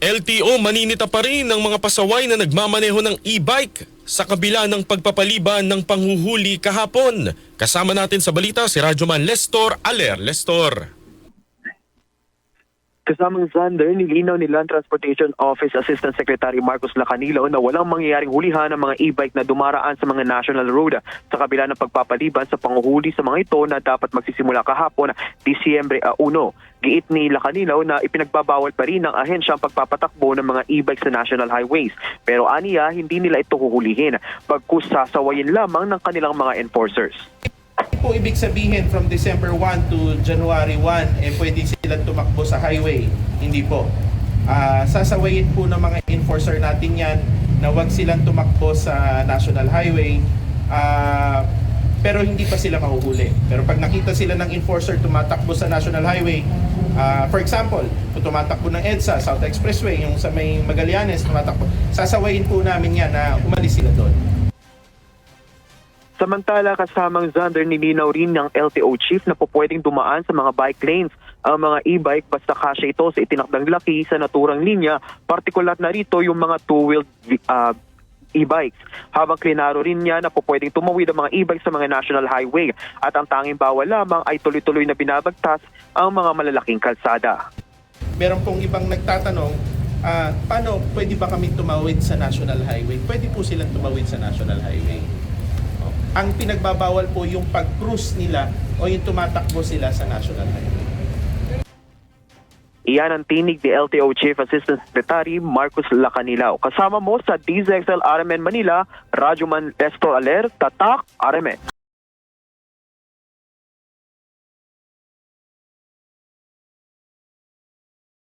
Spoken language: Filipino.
LTO maninita pa rin ng mga pasaway na nagmamaneho ng e-bike sa kabila ng pagpapaliban ng panghuhuli kahapon. Kasama natin sa balita si Radyoman Lestor Aler. Lestor. Kasamang Zander, nilinaw ni Land Transportation Office Assistant Secretary Marcos Lacanilo na walang mangyayaring hulihan ng mga e-bike na dumaraan sa mga national road sa kabila ng pagpapaliban sa panguhuli sa mga ito na dapat magsisimula kahapon, Disyembre 1. Giit ni Lacanilo na ipinagbabawal pa rin ng ahensya ang pagpapatakbo ng mga e-bike sa national highways. Pero aniya, hindi nila ito huhulihin, pagkus sasawayin lamang ng kanilang mga enforcers. Po ibig sabihin from December 1 to January 1, eh pwede silang tumakbo sa highway. Hindi po. Ah, sasawayin po ng mga enforcer natin yan na wag silang tumakbo sa national highway. Ah, pero hindi pa sila mahuhuli. Pero pag nakita sila ng enforcer tumatakbo sa national highway, ah, for example, kung tumatakbo ng EDSA, South Expressway, yung sa may Magallanes, tumatakbo, sasawayin po namin yan na umalis sila doon. Samantala, kasamang Zander nilinaw rin ng LTO chief na po pwedeng dumaan sa mga bike lanes ang mga e-bike basta kasya ito sa itinakdang laki sa naturang linya, partikular na rito yung mga two-wheeled uh, e-bikes. Habang klinaro rin niya na po pwedeng tumawid ang mga e-bikes sa mga national highway at ang tanging bawal lamang ay tuloy-tuloy na binabagtas ang mga malalaking kalsada. meron pong ibang nagtatanong, ah, paano pwede ba kami tumawid sa National Highway? Pwede po silang tumawid sa National Highway. Ang pinagbabawal po yung pag-cruise nila o yung tumatakbo sila sa National Highway. Iyan ang tinig ni LTO Chief Assistant Secretary Marcos Lacanilao. Kasama mo sa DZXL RMN Manila, Radyoman Estor Aler, Tatak, RMN.